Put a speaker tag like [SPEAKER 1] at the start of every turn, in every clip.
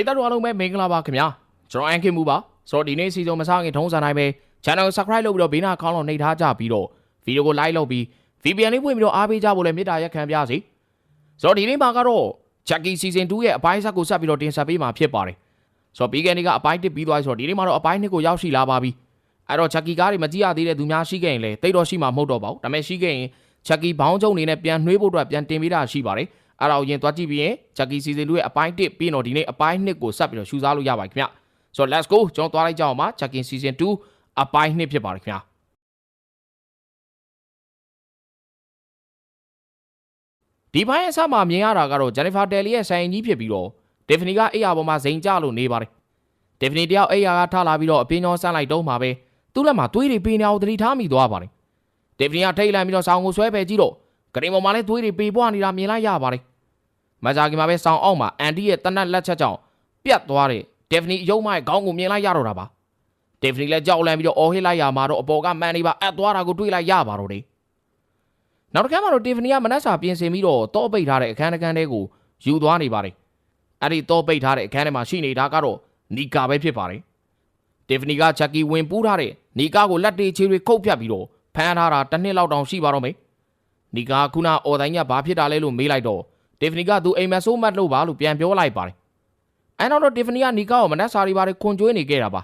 [SPEAKER 1] ပရိသတ်တို့အားလုံးပဲမင်္ဂလာပါခင်ဗျာကျွန်တော်အန်ခင်မူပါဆိုတော့ဒီနေ့စီစဉ်မစားခင်ထုံးစံတိုင်းပဲ channel ကို subscribe လုပ်ပြီးတော့ဘေးနားခေါင်းလုံးနှိပ်ထားကြပြီးတော့ဗီဒီယိုကို like လုပ်ပြီး VPN လေးဖွင့်ပြီးတော့အားပေးကြဖို့လည်းမေတ္တာရက်ခံပါစီဆိုတော့ဒီနေ့မှာကတော့ Chucky season 2ရဲ့အပိုင်းဆက်ကိုဆက်ပြီးတော့တင်ဆက်ပေးမှာဖြစ်ပါတယ်ဆိုတော့ပြီးခဲ့နေ့ကအပိုင်း1ပြီးသွားပြီဆိုတော့ဒီနေ့မှာတော့အပိုင်း2ကိုရောက်ရှိလာပါပြီအဲ့တော့ Chucky ကားတွေမကြည့်ရသေးတဲ့သူများရှိခဲ့ရင်လည်းတိတ်တော့ရှိမှာမဟုတ်တော့ပါဘူးဒါပေမဲ့ရှိခဲ့ရင် Chucky ဘောင်းကျုံအနေနဲ့ပြန်နှွေးဖို့အတွက်ပြန်တင်ပေးတာရှိပါတယ် အဲ့ဒါကိုရင်သွားကြည့်ပြီးရင် Chucky season 2ရဲ့အပိုင်း1ပြီးတော့ဒီနေ့အပိုင်း2ကိုဆက်ပြီးတော့ရှူစားလို့ရပါပြီခင်ဗျဆိုတော့ let's go ကျွန်တော်သွားလိုက်ကြအောင်ပါ Chucky season 2အပိုင်း2ဖြစ်ပါတယ်ခင်ဗျာဒီပိုင်းအစမှာမြင်ရတာကတော့ Jennifer Telly ရဲ့ဆိုင်ကြီးဖြစ်ပြီးတော့ Tiffany ကအိယာပေါ်မှာဇိမ်ကျလို့နေပါတယ် Tiffany တယောက်အိယာကထလာပြီးတော့အပင်းကြောဆန်းလိုက်တော့မှာပဲသူ့လက်မှာသွေးတွေပေးနေအောင်သတိထားမိသွားပါတယ် Tiffany ကထိတ်လန့်ပြီးတော့ဆောင်းကိုဆွဲပယ်ကြည့်တော့ဂရင်ပေါ်မှာလည်းသွေးတွေပေးပွားနေတာမြင်လိုက်ရပါတယ် မဂျာကီမှာပဲဆောင်းအောက်မှာအန်တီရဲ့တနက်လက်ချက်ကြောင့်ပြတ်သွားတဲ့ Tiffany အယုံမရဲ့ခေါင်းကိုမြင်လိုက်ရတော့တာပါ Tiffany လည်းကြောက်လန့်ပြီးတော့အော်ဟစ်လိုက်ရမှာတော့အပေါ်ကမန်နေပါအပ်သွားတာကိုတွေ့လိုက်ရပါတော့တယ်နောက်တစ်ခါမှတော့ Tiffany ကမနက်စာပြင်ဆင်ပြီးတော့တောပိတ်ထားတဲ့အခန်းတစ်ခန်းထဲကိုယူသွားနေပါတယ်အဲ့ဒီတောပိတ်ထားတဲ့အခန်းထဲမှာရှိနေတာကတော့နီကာပဲဖြစ်ပါတယ် Tiffany ကချက်ကီဝင်ပူးထားတဲ့နီကာကိုလက်တွေချေတွေခုတ်ဖြတ်ပြီးတော့ဖမ်းထားတာတစ်နှစ်လောက်တောင်ရှိပါတော့မယ်နီကာခုနအော်တိုင်းကဘာဖြစ်တာလဲလို့မေးလိုက်တော့ Tiffany ကသူအိမ်မက်ဆိုးမတ်လို့ပါလို့ပြန်ပြောလိုက်ပါတယ်အဲနောက်တော့ Tiffany ကနီကာကိုမနက်စာတွေပါတယ်ခွန်ကျွေးနေခဲ့တာပါ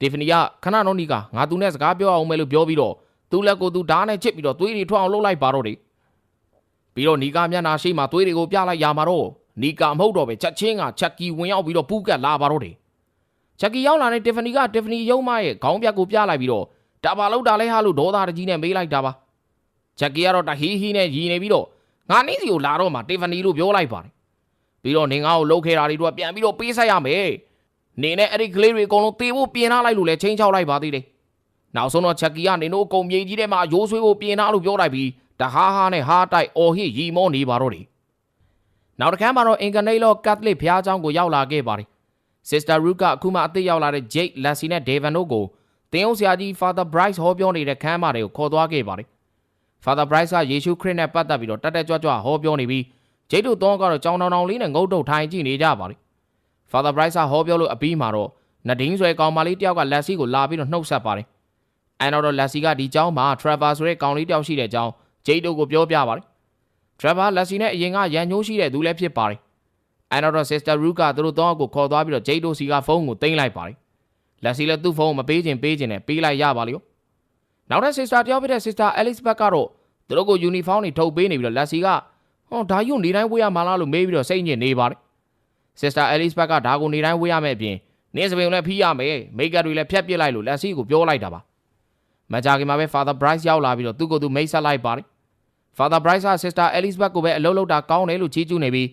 [SPEAKER 1] Tiffany ကခဏတော့နီကာငါသူနဲ့စကားပြောအောင်မယ်လို့ပြောပြီးတော့သူ့လက်ကိုသူဓာတ်နဲ့ချစ်ပြီးတော့သွေးတွေထွက်အောင်လုပ်လိုက်ပါတော့တယ်ပြီးတော့နီကာမျက်နှာရှိမှသွေးတွေကိုပြလိုက်ရမှာတော့နီကာမဟုတ်တော့ပဲချက်ချင်းကချက်ကီဝင်ရောက်ပြီးတော့ပူးကတ်လာပါတော့တယ်ချက်ကီရောက်လာတဲ့ Tiffany က Tiffany ရုံးမရဲ့ခေါင်းပြတ်ကိုပြလိုက်ပြီးတော့ဒါပါလို့တာလဲဟာလို့ဒေါသတကြီးနဲ့မေးလိုက်တာပါချက်ကီကတော့တဟီဟီနဲ့ရီနေပြီးတော့ ငါနေ့စီကိုလာတော့မှတေဖနီလို့ပြောလိုက်ပါတယ်ပြီးတော့နေငါ့ကိုလှုပ်ခဲတာတွေတော့ပြန်ပြီးတော့ပေးဆက်ရမယ်နေနဲ့အဲ့ဒီကလေးတွေအကုန်လုံးတေဖို့ပြင်ထားလိုက်လို့လဲချင်းချောက်လိုက်ပါသေးတယ်နောက်ဆုံးတော့ချက်ကီကနေတို့အကုန်မြေကြီးထဲမှာရိုးဆွေးဖို့ပြင်ထားလို့ပြောလိုက်ပြီးတဟားဟားနဲ့ဟားတိုက်အော်ဟစ်ရီမောနေပါတော့တယ်နောက်တစ်ခါမှာတော့အင်ကနေလောကတ်လစ်ဘုရားကျောင်းကိုရောက်လာခဲ့ပါတယ် Sister Root ကအခုမှအသက်ရောက်လာတဲ့ Jake, Lassie နဲ့ Devon တို့ကိုသင်အုပ်ဆရာကြီး Father Bryce ဟောပြောနေတဲ့ခန်းမတွေကိုခေါ်သွားခဲ့ပါတယ် Father Bryce ကယေရှုခရစ်နဲ့ပတ်သက်ပြီးတော့တက်တက်ကြွကြွဟောပြောနေပြီး Jake တို့တော့ကတော့ကြောင်တောင်တောင်လေးနဲ့ငုတ်တုတ်ထိုင်ကြည့်နေကြပါတယ်။ Father Bryce ကဟောပြောလို့အပြီးမှာတော့နဒင်းဆွဲကောင်မလေးတယောက်က Lassie ကိုလာပြီးတော့နှုတ်ဆက်ပါတယ်။အဲနောက်တော့ Lassie ကဒီเจ้าမှာ Trevor ဆိုတဲ့ကောင်လေးတယောက်ရှိတဲ့အကြောင်း Jake တို့ကိုပြောပြပါတယ်။ Trevor Lassie နဲ့အရင်ကရန်ညိုးရှိတဲ့သူလည်းဖြစ်ပါတယ်။အဲနောက်တော့ Sister Root ကသူတို့တော့ကိုခေါ်သွားပြီးတော့ Jake တို့စီကဖုန်းကိုတင်လိုက်ပါတယ်။ Lassie လည်းသူ့ဖုန်းကိုမပေးခြင်းပေးခြင်းနဲ့ပေးလိုက်ရပါလိမ့်။ နောက်ထပ် Sister တယောက်ဖြစ်တဲ့ Sister Alice ဘက်ကတော့သူတို့ကို uniform တွေထုတ်ပေးနေပြီးတော့ Lassie ကဟောဒါယူနေတိုင်းဝေးရမှာလားလို့မေးပြီးတော့စိတ်ညစ်နေပါတယ်။ Sister Alice ဘက်ကဒါကိုနေတိုင်းဝေးရမယ့်အပြင်နင်းစပင်ကိုလည်းဖီးရမယ်မိတ်ကပ်တွေလည်းဖြတ်ပစ်လိုက်လို့ Lassie ကိုပြောလိုက်တာပါ။မကြခင်မှာပဲ Father Bryce ရောက်လာပြီးတော့သူ့ကိုယ်သူမိတ်ဆက်လိုက်ပါတယ်။ Father Bryce က Sister Alice ဘက်ကိုပဲအလုပ်လုပ်တာကောင်းတယ်လို့ချီးကျူးနေပြီး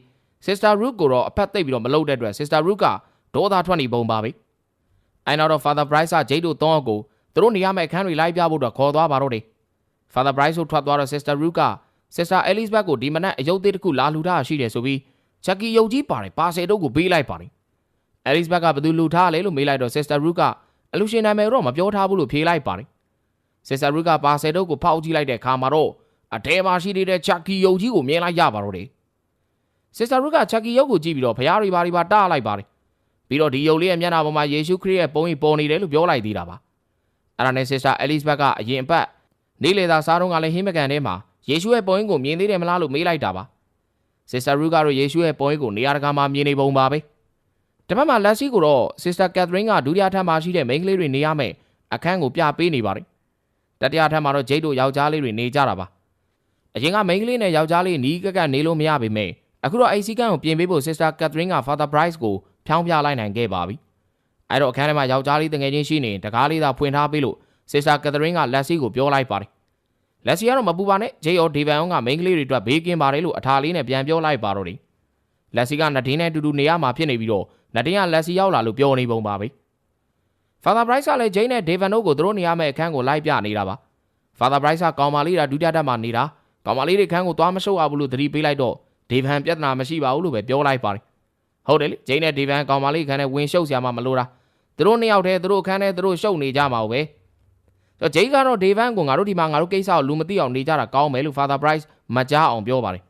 [SPEAKER 1] Sister Root ကိုတော့အဖက်သိပ်ပြီးတော့မလုပ်တဲ့အတွက် Sister Root ကဒေါသထွက်နေပုံပါပဲ။အဲနောက်တော့ Father Bryce ကဂျိတ်တို့တောင်းအကို သူတို့နေရမယ့်အခန်းတွေလိုက်ပြဖို့တော့ခေါ်သွားပါတော့တယ်။ Father Bryce တို့ထွက်သွားတော့ Sister Root က Sister Alice ဘက်ကိုဒီမနက်အယုတ်သေးတစ်ခုလာလှူထားရှိတယ်ဆိုပြီး Chucky ယုတ်ကြီးပါတယ်ပါဆယ်တို့ကိုပေးလိုက်ပါတယ်။ Alice ဘက်ကဘယ်သူလှူထားလဲလို့မေးလိုက်တော့ Sister Root ကအလူရှင်နာမည်တော့မပြောထားဘူးလို့ဖြေလိုက်ပါတယ်။ Sister Root ကပါဆယ်တို့ကိုဖောက်ကြည့်လိုက်တဲ့အခါမှာတော့အထဲမှာရှိနေတဲ့ Chucky ယုတ်ကြီးကိုမြင်လိုက်ရပါတော့တယ်။ Sister Root က Chucky ယုတ်ကိုကြည့်ပြီးတော့ဖရားတွေဘာတွေပါတားလိုက်ပါတယ်။ပြီးတော့ဒီယုတ်လေးရဲ့မျက်နှာပေါ်မှာယေရှုခရစ်ရဲ့ပုံရိပ်ပေါ်နေတယ်လို့ပြောလိုက်သေးတာပါ။ အဲ့ဒါနဲ့ Sister Alice ဘက်ကအရင်အပတ်နေ့လေသာစားတော့ကလည်းဟင်းမကန်ထဲမှာယေရှုရဲ့ပုံရိပ်ကိုမြင်သေးတယ်မလားလို့မေးလိုက်တာပါ။ Sister Root ကတော့ယေရှုရဲ့ပုံရိပ်ကိုနေရာတကာမှာမြင်နေပုံပါပဲ။တစ်ဖက်မှာ Lassie ကိုတော့ Sister Catherine ကဒုတိယထပ်မှာရှိတဲ့မိန်းကလေးတွေနေရမယ်အခန်းကိုပြပေးနေပါတယ်။တတိယထပ်မှာတော့ဂျိတ်တို့ယောက်ျားလေးတွေနေကြတာပါ။အရင်ကမိန်းကလေးနဲ့ယောက်ျားလေးနီးကက်ကက်နေလို့မရပေမဲ့အခုတော့အိတ်စီကန်ကိုပြင်ပေးဖို့ Sister Catherine က Father Bryce ကိုဖြောင်းပြလိုက်နိုင်ခဲ့ပါပြီ။ အဲ့တော့အခန်းထဲမှာယောက်ျားလေးတငယ်ချင်းရှိနေတကားလေးသာဖွင့်ထားပေးလို့ Sister Catherine က Lassie ကိုပြောလိုက်ပါတယ်။ Lassie ကတော့မပူပါနဲ့ဂျေအော်ဒေဗန်အောင်ကမိန်းကလေးတွေအတွက်ဘေးကင်းပါတယ်လို့အထာလေးနဲ့ပြန်ပြောလိုက်ပါတော့တယ်။ Lassie ကနဒင်းနဲ့အတူတူနေရမှာဖြစ်နေပြီးတော့နဒင်းက Lassie ရောက်လာလို့ပြောနေပုံပါပဲ။ Father Bryce ကလည်း Jane နဲ့ Devon တို့ကိုသူတို့နေရမယ့်အခန်းကိုလိုက်ပြနေတာပါ။ Father Bryce ကကောင်မလေးကဒုတိယတက်မှာနေတာကောင်မလေးတွေခန်းကိုသွားမရှုပ်အောင်လို့သတိပေးလိုက်တော့ဒေဗန်ပြဿနာမရှိပါဘူးလို့ပဲပြောလိုက်ပါတယ်ဟုတ်တယ်လေဂျိန်းနဲ့ဒေဗန်ကောင်မလေးခန်းနဲ့ဝင်ရှုပ်စရာမှမလိုတာ သူတို့နှစ်ယောက်တည်းသူတို့ခန်းနဲ့သူတို့ရှုပ်နေကြမှာပဲဆိုဂျိန်းကတော့ဒေဗန်ကိုငါတို့ဒီမှာငါတို့ကိစ္စကိုလူမသိအောင်နေကြတာကောင်းမယ်လို့ Father Bryce မကြားအောင်ပြောပါတယ်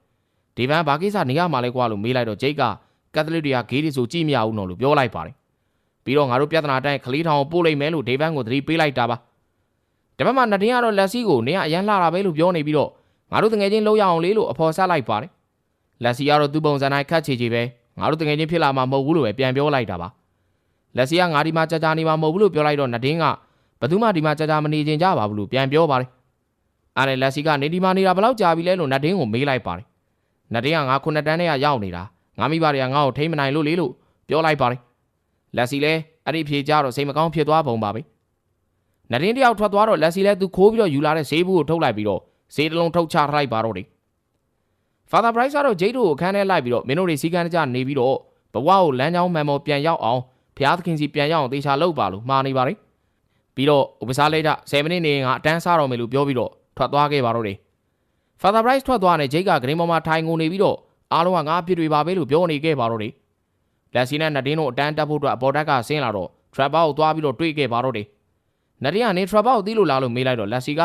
[SPEAKER 1] ဒေဗန်ဘာကိစ္စနေရမှာလဲကွာလို့မေးလိုက်တော့ဂျိတ်ကကက်သလစ်တွေကဂေးတွေဆိုကြည့်မရဘူးနော်လို့ပြောလိုက်ပါတယ်ပြီးတော့ငါတို့ပြဿနာတိုင်းခလေးထောင်ကိုပို့လိုက်မယ်လို့ဒေဗန်ကိုသတိပေးလိုက်တာပါတပတ်မှနတင်ကတော့လက်စီကိုနေရအရန်လှတာပဲလို့ပြောနေပြီးတော့ငါတို့တငယ်ချင်းလောက်ရအောင်လေးလို့အဖော်ဆက်လိုက်ပါတယ်လက်စီကတော့သူ့ပုံစံတိုင်းခတ်ချေချေပဲငါတို့တငယ်ချင်းဖြစ်လာမှာမဟုတ်ဘူးလို့ပဲပြန်ပြောလိုက်တာပါ လက်စီကငါဒီမှာကြာကြာနေမှာမဟုတ်ဘူးလို့ပြောလိုက်တော့နတင်ကဘယ်သူမှဒီမှာကြာကြာမနေချင်ကြပါဘူးလို့ပြန်ပြောပါတယ်အားနဲ့လက်စီကနေဒီမှာနေတာဘယ်လောက်ကြာပြီလဲလို့နတင်ကိုမေးလိုက်ပါတယ်နတင်ကငါခုနှစ်တန်းနဲ့ရောက်နေတာငါမိဘတွေကငါ့ကိုထိမ့်မနိုင်လို့လေလို့ပြောလိုက်ပါတယ်လက်စီလည်းအဲ့ဒီဖြေကြတော့စိတ်မကောင်းဖြစ်သွားပုံပါပဲနတင်တယောက်ထွက်သွားတော့လက်စီလည်းသူခိုးပြီးတော့ယူလာတဲ့ဈေးဘူးကိုထုတ်လိုက်ပြီးတော့ဈေးတစ်လုံးထုတ်ချထားလိုက်ပါတော့တယ် Father Bryce ကတော့ဂျိတ်တို့ကိုခန်းထဲလိုက်ပြီးတော့မင်းတို့တွေစီကန်းတကြနေပြီးတော့ဘဝကိုလမ်းကြောင်းမှန်ပေါ်ပြန်ရောက်အောင် ဘုရားသခင်စီပြန်ရောက်အောင်သေချာလုပ်ပါလို့မှားနေပါလေပြီးတော့ဥပစားလေးက7မိနစ်နေငါအတန်းစားတော့မယ်လို့ပြောပြီးတော့ထွက်သွားခဲ့ပါတော့တယ် Father Bryce ထွက်သွားတဲ့ဂျိတ်ကဂရင်းပေါ်မှာထိုင်ငုံနေပြီးတော့အားလုံးကငါအဖြစ်တွေပါပဲလို့ပြောနေခဲ့ပါတော့တယ်လက်စီနဲ့နဒင်းတို့အတန်းတက်ဖို့အတွက်အပေါ်တက်ကဆင်းလာတော့ Trapper ကိုသွားပြီးတော့တွေ့ခဲ့ပါတော့တယ်နဒင်းကနေ Trapper ကိုတီးလို့လာလို့မေးလိုက်တော့လက်စီက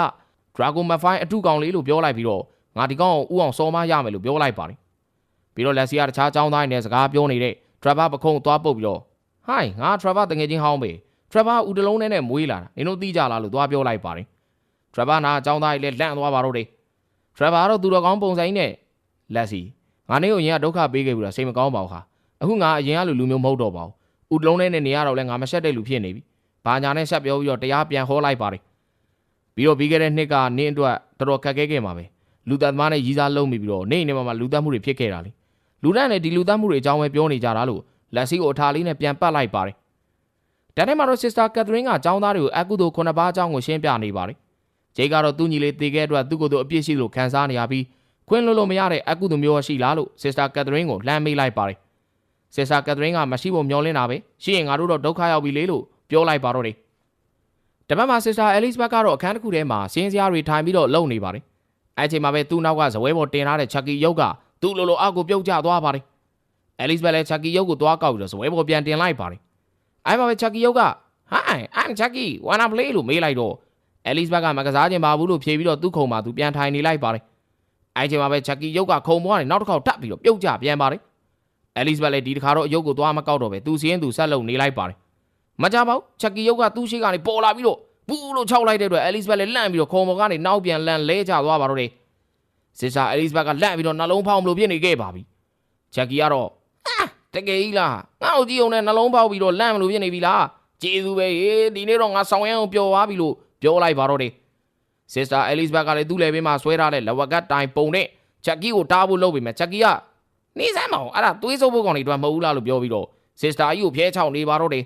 [SPEAKER 1] Dragon Mafai အထုကောင်လေးလို့ပြောလိုက်ပြီးတော့ငါဒီကောင်ကိုဥအောင်စောမရမယ်လို့ပြောလိုက်ပါတယ်ပြီးတော့လက်စီကတခြားចောင်းသားတွေနဲ့စကားပြောနေတဲ့ Trapper ပခုံးသွားပုတ်ပြီးတော့ ဟိုင်းငါ Trapper တငယ်ချင်းဟောင်းပဲ Trapper ဦးတလုံးနဲ့နဲ့မွေးလာတာနင်တို့သိကြလားလို့သွားပြောလိုက်ပါတယ် Trapper နာចောင်းသားကြီးလည်းလန့်သွားပါတော့တယ် Trapper တော့သူတော်ကောင်းပုံစံကြီးနဲ့လက်စီငါနေကိုရင်ကဒုက္ခပေးခဲ့ပြီတော့စိတ်မကောင်းပါဘူးခါအခုငါအရင်ကလူလူမျိုးမဟုတ်တော့ပါဘူးဦးတလုံးနဲ့နေရတော့လဲငါမဆက်တဲ့လူဖြစ်နေပြီဘာညာနဲ့ဆက်ပြောပြီးတော့တရားပြန်ဟောလိုက်ပါတယ်ပြီးတော့ပြီးခဲ့တဲ့နှစ်ကနင်းအတွက်တော်တော်ခက်ခဲခဲ့မှာပဲလူသက်သမားနဲ့ရီးစားလုံးမိပြီးတော့နေနေမှာမှာလူသက်မှုတွေဖြစ်ခဲ့တာလေလူတန်းနဲ့ဒီလူသက်မှုတွေအကြောင်းပဲပြောနေကြတာလို့ လက်စီကိုအထာလေးနဲ့ပြန်ပတ်လိုက်ပါတယ်တန်းထဲမှာတော့ Sister Catherine ကចောင်းသားတွေကိုအကုသိုလ်ခုနှစ်ပါးအကြောင်းကိုရှင်းပြနေပါတယ်ဂျေကတော့သူ့ညီလေးတေခဲ့အတွက်သူ့ကိုယ်သူအပြစ်ရှိလို့ခံစားနေရပြီးခွင့်လွတ်လို့မရတဲ့အကုသိုလ်မျိုးရှိလားလို့ Sister Catherine ကိုလှမ်းမေးလိုက်ပါတယ် Sister Catherine ကမရှိဖို့မျောလင်းတာပဲရှိရင်ငါတို့တော့ဒုက္ခရောက်ပြီလေလို့ပြောလိုက်ပါတော့တယ်တပတ်မှာ Sister Elizabeth ကတော့အခန်းတစ်ခုထဲမှာစင်းစရာတွေထိုင်ပြီးတော့လုံနေပါတယ်အဲ့ချိန်မှာပဲသူ့နောက်ကဇပွဲပေါ်တင်ထားတဲ့ Chucky ရုပ်ကသူ့လိုလိုအောက်ကိုပြုတ်ကျသွားပါတယ် Elizabeth လည်း Chucky ရုပ်ကိုသွားကောက်ပြီးတော့ဇပွဲပေါ်ပြန်တင်လိုက်ပါတယ်အဲ့မှာပဲ Chucky ရုပ်က Hi I'm Chucky wanna play လို့မေးလိုက်တော့ Elizabeth ကမကစားခြင်းပါဘူးလို့ဖြေပြီးတော့သူ့ခုံမှာသူပြန်ထိုင်နေလိုက်ပါတယ်အဲ့ချိန်မှာပဲ Chucky ရုပ်ကခုံပေါ်ကနေနောက်တစ်ခေါက်ထပ်ပြီးတော့ပြုတ်ကျပြန်ပါတယ် Elizabeth လည်းဒီတစ်ခါတော့အယုတ်ကိုသွားမကောက်တော့ပဲသူစီးရင်သူဆက်လုံနေလိုက်ပါတယ်မကြပါဘူး Chucky ရုပ်ကသူ့ရှိကနေပေါ်လာပြီးတော့ဘူးလို့ခြောက်လိုက်တဲ့အတွက် Elizabeth လည်းလန့်ပြီးတော့ခုံပေါ်ကနေနောက်ပြန်လန့်လဲကျသွားပါတော့တယ် Sister Elizabeth ကလန့်ပြီးတော့နှလုံးဖောက်မလို့ဖြစ်နေခဲ့ပါပြီ Chucky ကတော့ဟာတ ကယ်ကြီးလားငါ့ကိုကြည့်အောင်နဲ့နှလုံးဖောက်ပြီးတော့လန့်မလို့ဖြစ်နေပြီလားကျေးဇူးပဲဟေးဒီနေ့တော့ငါဆောင်ရမ်းအောင်ပျော်သွားပြီလို့ပြောလိုက်ပါတော့တယ် Sister Elizabeth ကလည်းသူ့လည်းဘေးမှာဆွဲထားတဲ့လဝကတ်တိုင်ပုံနဲ့ Chucky ကိုတားဖို့လုပ်ပေမဲ့ Chucky ကနေစမ်းမအောင်အဲ့ဒါသွေးစုပ်ဖို့ကောင်တွေတော့မဟုတ်ဘူးလားလို့ပြောပြီးတော့ Sister ကြီးကိုဖျဲချောင်းနေပါတော့တယ်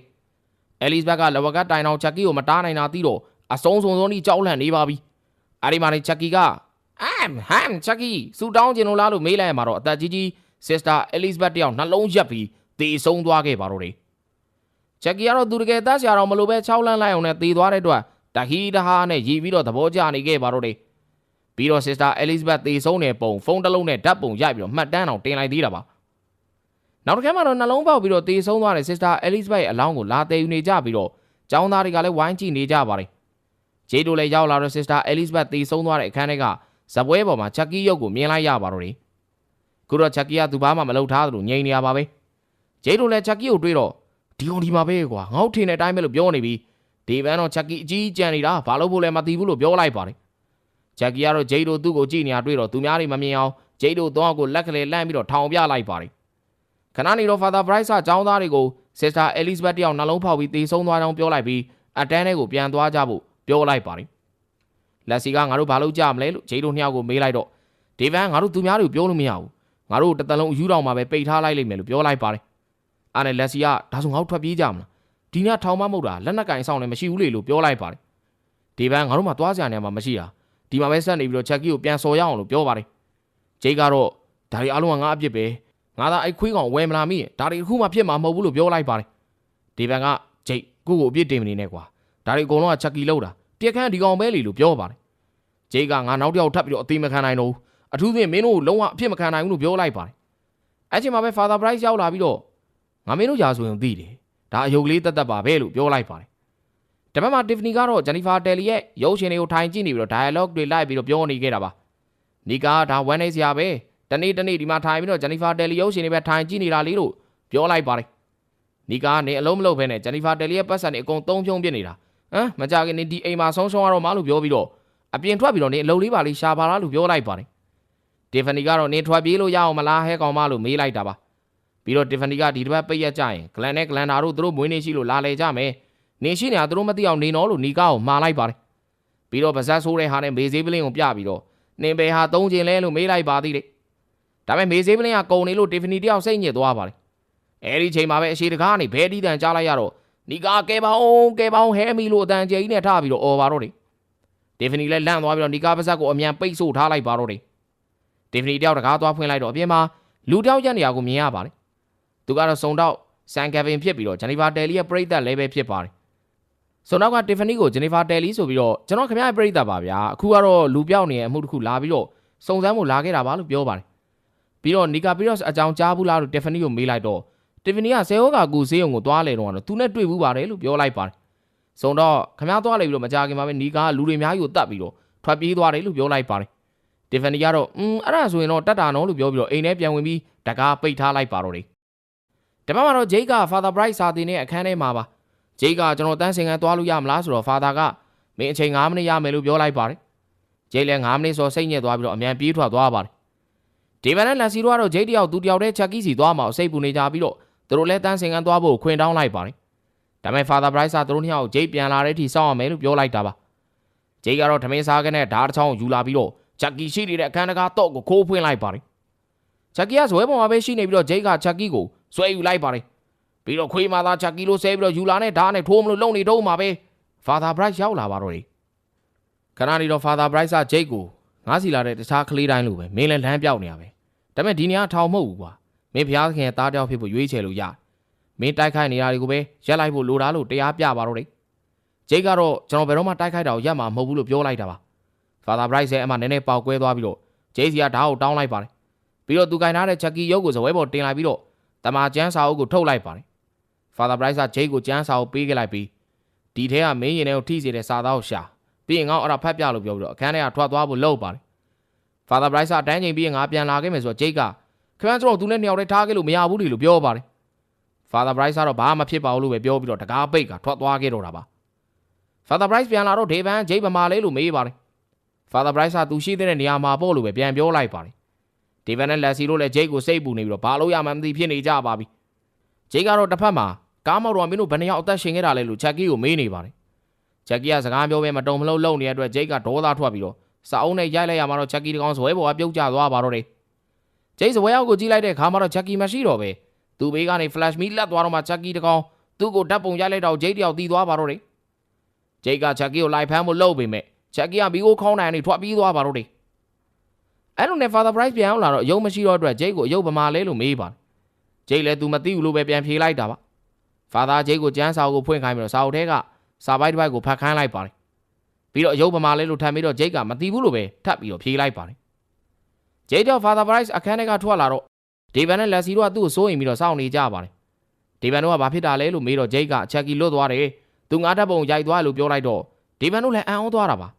[SPEAKER 1] Elizabeth ကလဝကတ်တိုင်အောင် Chucky ကိုမတားနိုင်တာသိတော့အဆုံးစုံဆုံးကြီးကြောက်လန့်နေပါပြီအဲ့ဒီမှာနေ Chucky က I'm I'm Chucky စူတောင်းကျင်လို့လားလို့မေးလိုက်ရမှာတော့အသက်ကြီးကြီး Sister Elizabeth တယောက်နှလုံးရက်ပြီးတေဆုံးသွားခဲ့ပါတော့တယ် Chucky ကတော့သူတကယ်သားဆရာတော်မလို့ပဲ6လန့်လိုက်အောင်နဲ့တေသွားတဲ့အတွက်တဟီတဟာနဲ့ရီပြီးတော့သဘောကျနေခဲ့ပါတော့တယ်ပြီးတော့ Sister Elizabeth တေဆုံးတဲ့ပုံဖုန်းတစ်လုံးနဲ့ဓာတ်ပုံရိုက်ပြီးတော့မှတ်တမ်းအောင်တင်လိုက်သေးတာပါနောက်တစ်ခါမှတော့နှလုံးပေါက်ပြီးတော့တေဆုံးသွားတဲ့ Sister Elizabeth ရဲ့အလောင်းကိုလာတည်ယူနေကြပြီးတော့ကျောင်းသားတွေကလည်းဝိုင်းကြည့်နေကြပါတယ်ဂျေးတို့လည်းရောက်လာတော့ Sister Elizabeth တေဆုံးသွားတဲ့အခန်းထဲကဇပွဲပေါ်မှာ Chucky ရုပ်ကိုမြင်လိုက်ရပါတော့တယ် ခုတော့ Chucky ကသူဘာမှမလုပ်ထားသလိုငြိမ်နေရပါပဲဂျေးတို့လည်း Chucky ကိုတွေးတော့ဒီကောင်ဒီမှာပဲကွာငေါ့ထင်တဲ့အတိုင်းပဲလို့ပြောနေပြီးဒီဗန်တော့ Chucky အကြီးကြံနေတာဘာလို့ဖို့လဲမသိဘူးလို့ပြောလိုက်ပါတယ်ဂျက်ကီကတော့ဂျိတ်တို့သူ့ကိုကြည့်နေတာတွေ့တော့သူများတွေမမြင်အောင်ဂျိတ်တို့တော့ကိုလက်ကလေးလန့်ပြီးတော့ထောင်ပြလိုက်ပါတယ်ခဏနေတော့ Father Bryce ကចောင်းသားတွေကို Sister Elizabeth တယောက်နှလုံးဖောက်ပြီးတေဆုံးသွားကြောင်းပြောလိုက်ပြီးအတန်းထဲကိုပြန်သွားကြဖို့ပြောလိုက်ပါတယ်လက်စီကငါတို့ဘာလုပ်ကြမလဲလို့ဂျိတ်တို့နှစ်ယောက်ကိုမေးလိုက်တော့ဒေဗန်ငါတို့သူများတွေကိုပြောလို့မရဘူး ငါတို့တစ်သက်လုံးအယူတော်မှာပဲပိတ်ထားလိုက်လိမ့်မယ်လို့ပြောလိုက်ပါတယ်အားနဲ့လက်စီကဒါဆိုငါတို့ထွက်ပြေးကြမလားဒီညထောင်မမဟုတ်တာလက်နက်ကင်ဆောင်လည်းမရှိဘူးလေလို့ပြောလိုက်ပါတယ်ဒေဗန်ငါတို့မှသွားစရာနေရာမှာမရှိတာဒီမှာပဲဆက်နေပြီးတော့ချက်ကီကိုပြန်စော်ရအောင်လို့ပြောပါတယ်ဂျိတ်ကတော့ဒါတွေအားလုံးကငါအပြစ်ပဲငါသာအဲ့ခွေးကောင်ဝယ်မလာမိရင်ဒါတွေအခုမှဖြစ်မှာမဟုတ်ဘူးလို့ပြောလိုက်ပါတယ်ဒီဘန်ကဂျိတ်ကိုကိုအပြစ်တင်မနေနဲ့ကွာဒါတွေအကုန်လုံးကချက်ကီလောက်တာပြက်ခန်းဒီကောင်ပဲလေလို့ပြောပါတယ်ဂျိတ်ကငါနောက်တစ်ယောက်ထပ်ပြီးတော့အသေးမခံနိုင်တော့ဘူး အထူးသဖြင့်မင်းတို့လုံးဝအဖြစ်မခံနိုင်ဘူးလို့ပြောလိုက်ပါတယ်အဲ့ချိန်မှာပဲ Father Bryce ရောက်လာပြီးတော့ငါမင်းတို့ကြာဆိုရင်သိတယ်ဒါအယုတ်ကလေးတက်တက်ပါပဲလို့ပြောလိုက်ပါတယ်တပတ်မှာ Tiffany ကတော့ Jennifer Telly ရဲ့ရုပ်ရှင်တွေကိုထိုင်ကြည့်နေပြီးတော့ dialogue တွေလိုက်ပြီးတော့ပြောနေခဲ့တာပါနီကာကဒါဝမ်းနေစရာပဲတနေ့တနေ့ဒီမှာထိုင်ပြီးတော့ Jennifer Telly ရုပ်ရှင်တွေပဲထိုင်ကြည့်နေတာလေးလို့ပြောလိုက်ပါတယ်နီကာကနေအလုံးမလုံးဘဲနဲ့ဂျန်နီဖာတယ်လီရဲ့ပတ်စံနေအကုန်သုံးဖြုံးပြစ်နေတာဟမ်မကြခင်နေဒီအိမ်မှာဆုံးရှုံးရတော့မှလို့ပြောပြီးတော့အပြင်ထွက်ပြီးတော့နေအလုံးလေးပါလေးရှာပါလားလို့ပြောလိုက်ပါတယ် တီဖာနီကတော့နေထွက်ပြေးလို့ရအောင်မလားဟဲကောင်မလို့မေးလိုက်တာပါပြီးတော့တီဖာနီကဒီတစ်ပတ်ပိတ်ရက်ကြရင်ဂလန်နဲ့ဂလန်နာတို့သူတို့မွေးနေ့ရှိလို့လာလေကြမယ်နေရှိနေတာသူတို့မသိအောင်နေနော်လို့နီကာကိုမှားလိုက်ပါတယ်ပြီးတော့ဗဇက်ဆိုးတဲ့ဟာနဲ့မေးစေးပလင်းကိုပြပြီးတော့နင်ဘယ်ဟာသုံးကျင်လဲလို့မေးလိုက်ပါသေးတယ်ဒါပေမဲ့မေးစေးပလင်းကကုံနေလို့တီဖာနီတယောက်စိတ်ညစ်သွားပါတယ်အဲဒီချိန်မှာပဲအရှိတကားကနေဘဲတီးတန်ကြားလိုက်ရတော့နီကာကဲပါအောင်ကဲပါအောင်ဟဲမီလို့အတန်ကျဲကြီးနဲ့ထားပြီးတော့អော်ပါတော့တယ်တီဖနီလည်းလန့်သွားပြီးတော့နီကာပါဇက်ကိုအမြန်ပိတ်ဆို့ထားလိုက်ပါတော့တယ် တီဖနီတယောက်တကားသွားဖွင့်လိုက်တော့အပြင်မှာလူတယောက်ရက်နေရာကိုမြင်ရပါတယ်သူကတော့စုံတော့ဆန်ကဗင်ဖြစ်ပြီးတော့ဂျန်နီဖာတယ်လီရဲ့ပရိသတ်လည်းပဲဖြစ်ပါတယ်စုံတော့ကတီဖနီကိုဂျန်နီဖာတယ်လီဆိုပြီးတော့ကျွန်တော်ခင်ဗျားရဲ့ပရိသတ်ပါဗျာအခုကတော့လူပြောက်နေတဲ့အမှုတစ်ခုလာပြီးတော့စုံစမ်းဖို့လာခဲ့တာပါလို့ပြောပါတယ်ပြီးတော့နီကာပီရော့စ်အကြောင်းကြားဘူးလားလို့တီဖနီကိုမေးလိုက်တော့တီဖနီကဆယ်ဟောကကူဆေးုံကိုသွားလေတော့တော့သူနဲ့တွေ့ဘူးပါတယ်လို့ပြောလိုက်ပါတယ်။စုံတော့ခမားသွားလေပြီးတော့မကြခင်မှာပဲနီကာကလူတွေအများကြီးကိုတတ်ပြီးတော့ထွက်ပြေးသွားတယ်လို့ပြောလိုက်ပါတယ်။ တီဖနီကတော့อืมအဲ့ဒါဆိုရင်တော့တတ်တာနော်လို့ပြောပြီးတော့အိမ်ထဲပြန်ဝင်ပြီးတကားပိတ်ထားလိုက်ပါတော့တယ်။တပတ်မှာတော့ဂျိတ်က Father Bright စာတင်တဲ့အခန်းထဲမှာပါ။ဂျိတ်ကကျွန်တော်တန်းစင်ကန်သွားလို့ရမလားဆိုတော့ Father ကမင်းအချိန်9မိနစ်ရမယ်လို့ပြောလိုက်ပါတယ်။ဂျိတ်လည်း9မိနစ်ဆိုစိတ်ညစ်သွားပြီးတော့အမြန်ပြေးထွက်သွားပါတယ်။ဒီဗန်နဲ့လန်စီတို့ကတော့ဂျိတ်တယောက်သူတယောက်တည်းချက်ကြီးစီသွားမှစိတ်ပူနေကြပြီးတော့သူတို့လည်းတန်းစင်ကန်သွားဖို့ခွင့်တောင်းလိုက်ပါတယ်။ဒါပေမဲ့ Father Bryce ကသူတို့နှစ်ယောက်ဂျိတ်ပြန်လာတဲ့အထိစောင့်ရမယ်လို့ပြောလိုက်တာပါ။ဂျိတ်ကတော့ထမင်းစားကနဲ့ဓာတ်တစ်ချောင်းယူလာပြီးတော့ ချက်ကီရှိနေတဲ့အခန်းတကာတော့ကိုခိုးဖွင့်လိုက်ပါတယ်။ချက်ကီကဇွဲပေါ်မှာပဲရှိနေပြီးတော့ဂျိတ်ကချက်ကီကိုဆွဲယူလိုက်ပါတယ်။ပြီးတော့ခွေးမာသားချက်ကီလိုဆဲပြီးတော့ယူလာနဲ့ဓာတ်နဲ့ထိုးမလို့လုံနေတော့မှာပဲ Father Bryce ရောက်လာပါတော့တယ်။ခဏနေတော့ Father Bryce ကဂျိတ်ကိုငါးစီလာတဲ့တခြားကလေးတိုင်းလိုပဲမင်းလည်းလမ်းပြောက်နေရပဲ။ဒါပေမဲ့ဒီနေရာထောင်မဟုတ်ဘူးကွာ။မင်းဖျားခင်ရဲ့သားတယောက်ဖြစ်ဖို့ရွေးချယ်လို့ရတယ်။မင်းတိုက်ခိုက်နေတာတွေကိုပဲရက်လိုက်ဖို့လိုတာလို့တရားပြပါတော့တယ်။ဂျိတ်ကတော့ကျွန်တော်ဘယ်တော့မှတိုက်ခိုက်တာကိုရက်မှာမဟုတ်ဘူးလို့ပြောလိုက်တာပါ။ Father Bryce ရဲ့အမှနည်းနည်းပေါက်ကွဲသွားပြီးတော့ဂျိတ်စီကဓာတ်ကိုတောင်းလိုက်ပါတယ်။ပြီးတော့သူကင်ထားတဲ့ချက်ကီရုပ်ကိုဇပွဲပေါ်တင်လိုက်ပြီးတော့တမာကျန်းစာအုပ်ကိုထုတ်လိုက်ပါတယ်။ Father Bryce ကဂျိတ်ကိုကျန်းစာအုပ်ပေးခဲ့လိုက်ပြီးဒီထဲကမင်းရင်ထဲကိုထိစေတဲ့စာသားကိုရှာပြီးရင်ငါ့အဲ့ဒါဖတ်ပြလို့ပြောပြီးတော့အခန်းထဲကထွက်သွားဖို့လုပ်ပါတယ်။ Father Bryce ကတန်းချိန်ပြီးရင်ငါပြန်လာခဲ့မယ်ဆိုတော့ဂျိတ်ကခင်ဗျားကျွန်တော်သူနဲ့နှစ်ယောက်တည်းထားခဲ့လို့မရဘူးလို့ပြောပါတယ်။ Father Bryce ကတော့ဘာမှမဖြစ်ပါဘူးလို့ပဲပြောပြီးတော့တကားပိတ်ကထွက်သွားခဲ့တော့တာပါ။ Father Bryce ပြန်လာတော့ဒေဗန်ဂျိတ်ဗမာလေးလို့မေးပါတယ်။ Father Bryce ကသူရှိတဲ့နေရာမှာပေါ့လို့ပဲပြန်ပြောလိုက်ပါတယ်။ဒေဗန်နဲ့လက်စီတို့လည်းဂျိတ်ကိုစိတ်ပူနေပြီးတော့ဘာလို့ရမှန်းမသိဖြစ်နေကြပါပြီ။ဂျိတ်ကတော့တစ်ဖက်မှာကားမောက်တော့မင်းတို့ဘယ်နှယောက်အသက်ရှင်ခဲ့တာလဲလို့ချက်ကီကိုမေးနေပါတယ်။ချက်ကီကစကားပြောပဲမတုံမလုံးလုံးနေတဲ့အတွက်ဂျိတ်ကဒေါသထွက်ပြီးတော့စာအုပ်နဲ့ရိုက်လိုက်ရမှာတော့ချက်ကီတကောင်ဇွဲပေါ်ကပြုတ်ကျသွားပါတော့တယ်။ဂျိတ်ဇွဲရောက်ကိုကြည့်လိုက်တဲ့အခါမှာတော့ချက်ကီမရှိတော့ပဲ။သူ့ဘေးကနေ flash me လက်သွားတော့မှချက်ကီတကောင်သူ့ကိုဓာတ်ပုံရိုက်လိုက်တော့ဂျိတ်တယောက်တီးသွားပါတော့တယ်။ဂျိတ်ကချက်ကီကိုလိုက်ဖမ်းဖို့လှုပ်ပေမဲ့ ချက်ကီကဘီကိုခေါင်းနိုင်နေထွက်ပြီးသွားပါတော့တယ်။အဲ့လိုနဲ့ Father Price ပြန်အောင်လာတော့အယုံမရှိတော့အတွက်ဂျိတ်ကိုအယုံဗမာလဲလို့မေးပါတယ်။ဂျိတ်လည်းသူမသိဘူးလို့ပဲပြန်ဖြေလိုက်တာပါ။ Father ဂျိတ်ကိုကျန်းစာအုပ်ကိုဖွင့်ခိုင်းပြီးတော့စာအုပ်ထဲကစာပိုက်တစ်ပိုက်ကိုဖတ်ခိုင်းလိုက်ပါတယ်။ပြီးတော့အယုံဗမာလဲလို့ထပ်ပြီးတော့ဂျိတ်ကမသိဘူးလို့ပဲထပ်ပြီးတော့ဖြေလိုက်ပါတယ်။ဂျိတ်တော့ Father Price အခန်းထဲကထွက်လာတော့ဒေဗန်နဲ့လက်စီတို့ကသူ့ကိုစိုးရင်ပြီးတော့စောင့်နေကြပါတယ်။ဒေဗန်တို့ကဘာဖြစ်တာလဲလို့မေးတော့ဂျိတ်ကအချက်ကြီးလွတ်သွားတယ်။သူငါးဓာတ်ပုံရိုက်သွားလို့ပြောလိုက်တော့ဒေဗန်တို့လည်းအံ့ဩသွားတာပါ။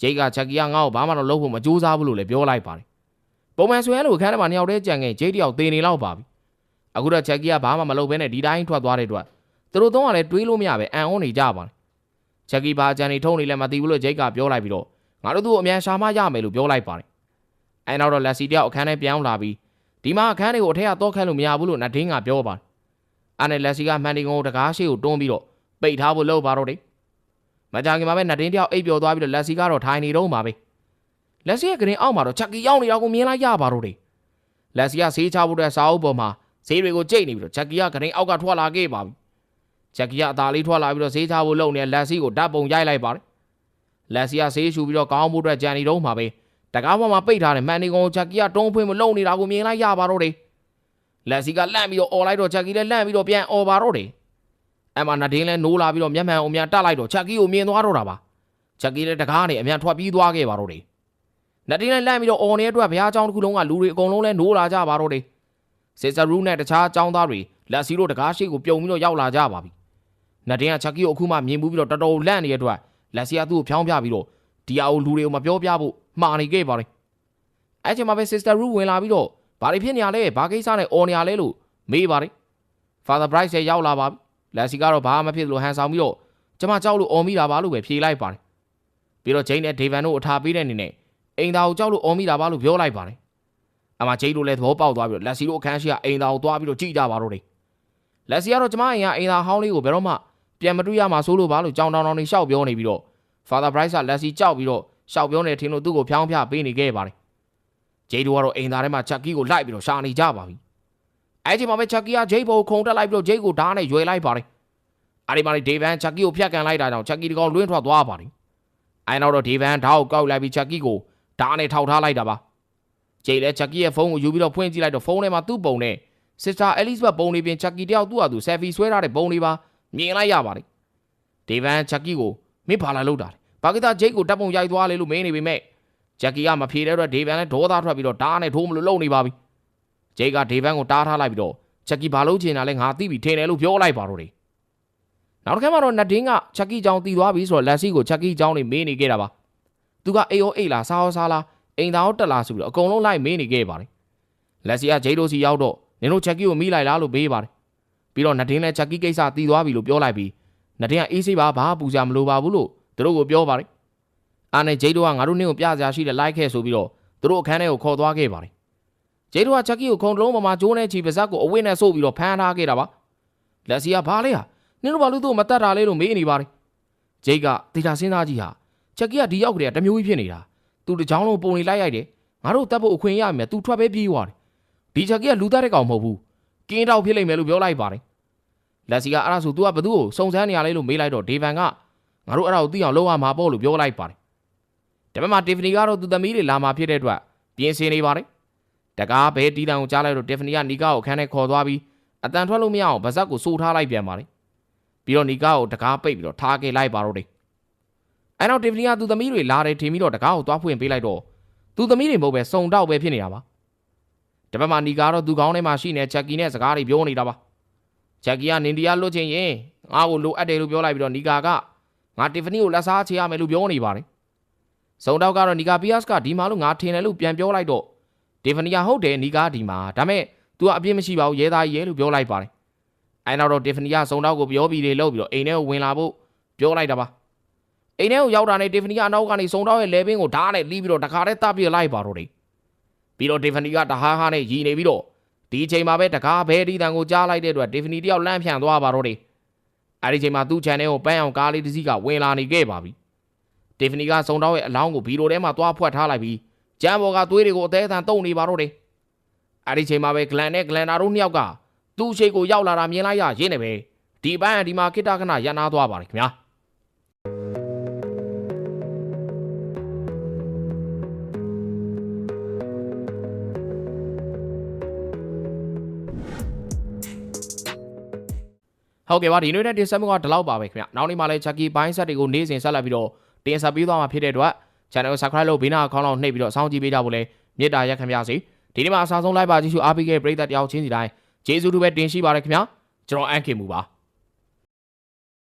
[SPEAKER 1] ဂျိတ်ကချက်ကြီးကငါ့ကိုဘာမှတော့လုပ်ဖို့မကြိုးစားဘူးလို့လည်းပြောလိုက်ပါတယ်။ပုံမှန်ဆိုရင်လို့အခန်းထဲမှာနှစ်ယောက်တည်းကြံခဲ့ဂျိတ်တယောက်သေနေလောက်ပါပြီ။အခုတော့ချက်ကြီးကဘာမှမလုပ်ဘဲနဲ့ဒီတိုင်းထွက်သွားတဲ့အတွက်သူတို့သုံးကလည်းတွေးလို့မရပဲအံ့ဩနေကြပါတယ်။ချက်ကြီးဘာအကြံနေထုံးနေလဲမသိဘူးလို့ဂျိတ်ကပြောလိုက်ပြီးတော့ငါတို့သူ့ကိုအမြန်ရှာမရမယ်လို့ပြောလိုက်ပါတယ်။အဲနောက်တော့လက်စီတယောက်အခန်းထဲပြောင်းလာပြီးဒီမှာအခန်းတွေကိုအထက်ကတော့ခန့်လို့မရဘူးလို့နတ်ဒင်းကပြောပါတယ်။အားနဲ့လက်စီကမှန်ဒီကုန်းကိုတကားရှိကိုတွန်းပြီးတော့ပိတ်ထားဖို့လုပ်ပါတော့တယ်။ မကြခင်မှာပဲနတ်ဒင်းတယောက်အိပ်ပျော်သွားပြီးတော့လက်စီကတော့ထိုင်နေတော့မှာပဲ။လက်စီရဲ့ကရင်အောက်မှာတော့ချက်ကြီးရောက်နေတာကိုမြင်လိုက်ရပါတော့တယ်။လက်စီကဆေးချဖို့အတွက်စာအုပ်ပေါ်မှာဆေးတွေကိုကြိတ်နေပြီးတော့ချက်ကြီးကကရင်အောက်ကထွက်လာခဲ့ပါပြီ။ချက်ကြီးကအသာလေးထွက်လာပြီးတော့ဆေးချဖို့လုပ်နေတဲ့လက်စီကိုဓာတ်ပုံရိုက်လိုက်ပါတယ်။လက်စီကဆေးရှူပြီးတော့ကောင်းဖို့အတွက်ကြံနေတော့မှာပဲ။တကားပေါ်မှာပိတ်ထားတဲ့မှန်ဒီကုန်းချက်ကြီးကတုံးဖွင့်မလုံနေတာကိုမြင်လိုက်ရပါတော့တယ်။လက်စီကလန့်ပြီးတော့អော်လိုက်တော့ချက်ကြီးလည်းလန့်ပြီးတော့ပြန်អော်ပါတော့တယ်။ အမနဒင်းလည်းနိုးလာပြီးတော့မျက်မှန်အောင်မြန်တက်လိုက်တော့ချက်ကြီးကိုမြင်သွားတော့တာပါ။ချက်ကြီးလည်းတကားနဲ့အမြန်ထွက်ပြေးသွားခဲ့ပါတော့တယ်။နဒင်းလည်းလန့်ပြီးတော့អော်နေတဲ့အတွက်ဘုရားကျောင်းတစ်ခုလုံးကလူတွေအကုန်လုံးလည်းနိုးလာကြပါတော့တယ်။စစ်စရူးနဲ့တခြားကျောင်းသားတွေလက်စီတို့တကားရှိကိုပြုံပြီးတော့ရောက်လာကြပါပြီ။နဒင်းကချက်ကြီးကိုအခုမှမြင်မှုပြီးတော့တော်တော်လန့်နေတဲ့အတွက်လက်စီကသူ့ကိုဖြောင်းပြပြီးတော့ဒီအအိုလူတွေကိုမပြောပြဖို့မှားနေခဲ့ပါတယ်။အဲ့ချိန်မှာပဲ Sister Ru ဝင်လာပြီးတော့ဘာတွေဖြစ်နေရလဲဘာကိစ္စနဲ့អော်နေရလဲလို့မေးပါတယ် Father Bright ရဲ့ရောက်လာပါပြီ လက်စီကတော့ဘာမှမဖြစ်လို့ဟန်ဆောင်ပြီးတော့ကျမကြောက်လို့អော်မိတာပါလို့ပဲဖြေလိုက်ပါတယ်ပြီးတော့ဂျိန်းနဲ့ဒေဗန်တို့အထားပေးတဲ့အနေနဲ့အိမ်သားကိုကြောက်လို့អော်မိတာပါလို့ပြောလိုက်ပါတယ်အမဂျိန်းတို့လည်းသဘောပေါက်သွားပြီးတော့လက်စီတို့အခန်းရှိကအိမ်သားကိုသွားပြီးတော့ကြည့်ကြပါတော့တယ်လက်စီကတော့ကျမအိမ်ကအိမ်သားဟောင်းလေးကိုဘယ်တော့မှပြန်မတွေ့ရမှာဆိုလို့ပါလို့ကြောင်တောင်တောင်နေရှောက်ပြောနေပြီးတော့ Father Bright ကလက်စီကြောက်ပြီးတော့ရှောက်ပြောနေထင်လို့သူ့ကိုဖျောင်းဖျပေးနေခဲ့ပါတယ်ဂျိန်းတို့ကတော့အိမ်သားထဲမှာချက်ကီကိုလိုက်ပြီးတော့ရှာနေကြပါပြီ အဲ့ဒီမှာပဲချက်ကီကဂျိတ်ဘိုကိုခုံတက်လိုက်ပြီးတော့ဂျိတ်ကိုဓာတ်နဲ့ရွယ်လိုက်ပါတယ်အဲ့ဒီမှာဒေဗန်ချက်ကီကိုဖျက်ကန်လိုက်တာကြောင့်ချက်ကီတကောင်လွင့်ထွက်သွားပါတယ်အဲ့နောက်တော့ဒေဗန်ဓာတ်ကိုကောက်လိုက်ပြီးချက်ကီကိုဓာတ်နဲ့ထောက်ထားလိုက်တာပါဂျိတ်လည်းချက်ကီရဲ့ဖုန်းကိုယူပြီးတော့ဖွင့်ကြည့်လိုက်တော့ဖုန်းထဲမှာသူ့ပုံနဲ့ Sister Elizabeth ပုံလေးပြင်ချက်ကီတယောက်သူ့ဟာသူ selfie ဆွဲထားတဲ့ပုံလေးပါမြင်လိုက်ရပါတယ်ဒေဗန်ချက်ကီကိုမင်းဘာလာလုပ်တာလဲဘာကိတာဂျိတ်ကိုတပ်ပုံရိုက်သွားလေလို့မင်းနေပေမဲ့ဂျက်ကီကမဖြေတဲ့အတွက်ဒေဗန်လည်းဒေါသထွက်ပြီးတော့ဓာတ်နဲ့ထိုးမလို့လုံနေပါပြီ ဂျိတ်ကဒေဗန်ကိုတားထားလိုက်ပြီးတော့ချက်ကီဘာလို့ချင်တာလဲငါသိပြီထင်တယ်လို့ပြောလိုက်ပါတော့တယ်နောက်တစ်ခါမှတော့နတ်ဒင်းကချက်ကီကြောင်တီသွားပြီဆိုတော့လက်စီကိုချက်ကီကြောင်နေမေးနေခဲ့တာပါသူကအေးရောအေးလားစားရောစားလားအိမ်သားရောတက်လားဆိုပြီးတော့အကုန်လုံးလိုက်မေးနေခဲ့ပါတယ်လက်စီကဂျိတ်တို့စီရောက်တော့နင်တို့ချက်ကီကိုမိလိုက်လားလို့မေးပါတယ်ပြီးတော့နတ်ဒင်းလည်းချက်ကီကိစ္စတီသွားပြီလို့ပြောလိုက်ပြီးနတ်ဒင်းကအေးစေးပါဘာမှပူစရာမလိုပါဘူးလို့သူတို့ကိုပြောပါတယ်အားနဲ့ဂျိတ်တို့ကငါတို့နင်းကိုပြစရာရှိတယ်လိုက်ခဲ့ဆိုပြီးတော့သူတို့အခန်းထဲကိုခေါ်သွားခဲ့ပါတယ် ဂျေတို့ကချက်ကီကိုခုံတလုံးပေါ်မှာကျိုးနေချီပါဇက်ကိုအဝိနဲ့ဆို့ပြီးတော့ဖမ်းထားခဲ့တာပါလက်စီကဘာလဲဟာနင်တို့ဘာလို့သူ့ကိုမတတ်တာလဲလို့မေးနေပါတယ်ဂျိတ်ကတေချာစဉ်းစားကြည့်ဟာချက်ကီကဒီရောက်ကလေးကတမျိုးကြီးဖြစ်နေတာသူတချောင်းလုံးပုံနေလိုက်ရိုက်တယ်ငါတို့တတ်ဖို့အခွင့်ရမယ်သူထွက်ပဲပြေးသွားတယ်ဒီချက်ကီကလူသားတဲ့ကောင်မဟုတ်ဘူးကင်းတောက်ဖြစ်လိမ့်မယ်လို့ပြောလိုက်ပါတယ်လက်စီကအဲ့ဒါဆို तू ကဘသူ့ကိုစုံစမ်းနေရလဲလို့မေးလိုက်တော့ဒေဗန်ကငါတို့အဲ့ဒါကိုသိအောင်လုပ်ရမှာပေါ့လို့ပြောလိုက်ပါတယ်ဒါပေမဲ့တီဖနီကတော့သူသမီးတွေလာမှာဖြစ်တဲ့အတွက်ပြင်ဆင်နေပါတယ် တကားဘဲတီးတန်ကိုကြားလိုက်တော့တီဖနီကနီကာကိုခန်းထဲခေါ်သွားပြီးအတန်ထွက်လို့မရအောင်ဗဇက်ကိုစိုးထားလိုက်ပြန်ပါတယ်ပြီးတော့နီကာကိုတကားပိတ်ပြီးတော့ထားခဲ့လိုက်ပါတော့တယ်အဲနောက်တီဖနီကသူ့သမီးတွေလာတယ်ထင်ပြီးတော့တကားကိုသွားဖွင့်ပေးလိုက်တော့သူ့သမီးတွေမဟုတ်ပဲစုံတော့ပဲဖြစ်နေတာပါတပတ်မှနီကာတော့သူကောင်းထဲမှာရှိနေချက်ကီနဲ့စကားတွေပြောနေတာပါချက်ကီကနင်ဒီယာလွတ်ချင်ရင်ငါ့ကိုလိုအပ်တယ်လို့ပြောလိုက်ပြီးတော့နီကာကငါတီဖနီကိုလက်စားချေရမယ်လို့ပြောနေပါတယ်စုံတော့ကတော့နီကာပီယတ်ကဒီမှာလို့ငါထင်တယ်လို့ပြန်ပြောလိုက်တော့ ဒေဖနီယာဟုတ်တယ်နီကာဒီမှာဒါမဲ့ तू ကအပြစ်မရှိပါဘူးရဲသားကြီးရဲလို့ပြောလိုက်ပါတယ်အဲနောက်တော့ဒေဖနီယာစုံတော့ကိုပြောပြီးလေလို့ပြီးတော့အိမ်ထဲကိုဝင်လာဖို့ပြောလိုက်တာပါအိမ်ထဲကိုရောက်တာနဲ့ဒေဖနီယာအနောက်ကနေစုံတော့ရဲ့လဲပင်းကိုဓာတ်နဲ့လီးပြီးတော့တခါတည်းတပ်ပြလိုက်ပါတော့တယ်ပြီးတော့ဒေဖနီကတဟားဟားနဲ့ရီနေပြီးတော့ဒီအချိန်မှာပဲတကားဘဲဒီတန်ကိုကြားလိုက်တဲ့အတွက်ဒေဖနီတယောက်လန့်ဖြန့်သွားပါတော့တယ်အဲဒီအချိန်မှာသူ့ channel ကိုပန်းအောင်ကားလေးတစ်စီးကဝင်လာနေခဲ့ပါပြီဒေဖနီကစုံတော့ရဲ့အလောင်းကိုဗီဒီယိုထဲမှာသွားဖွက်ထားလိုက်ပြီး ကျမ်းပေါ်ကသွေးတွေကိုအသေးအံတုံနေပါတော့တယ်။အဲ့ဒီချိန်မှာပဲဂလန်နဲ့ဂလန်နာတို့နှစ်ယောက်ကသူ့ရှိကိုရောက်လာတာမြင်လိုက်ရရင်းနေပဲဒီပန်းကဒီမှာခိတခဏရန်နာသွားပါတယ်ခင်ဗျာဟုတ်ကဲ့ပါဒီနေ့တဲ့တင်ဆက်မှုကဒီလောက်ပါပဲခင်ဗျနောက်နေ့မှလည်းချက်ကီပိုင်းဆက်တွေကိုနေ့စဉ်ဆက်လက်ပြီးတော့တင်ဆက်ပေးသွားမှာဖြစ်တဲ့အတွက် channel ကို subscribe လုပ်ဘေးနာအကောင့်လောက်နှိပ်ပြီးတော့စောင့်ကြည့်ပေးကြဖို့လည်းမေတ္တာရက်ခံပါစေဒီနေ့မှာအစားဆုံးလိုက်ပါကြည့်ရှုအားပေးခဲ့တဲ့ပရိသတ်တယောက်ချင်းစီတိုင်းကျေးဇူးတူပဲတင်ရှိပါရခင်ဗျာကျွန်တော်အန်ခင်မူပါ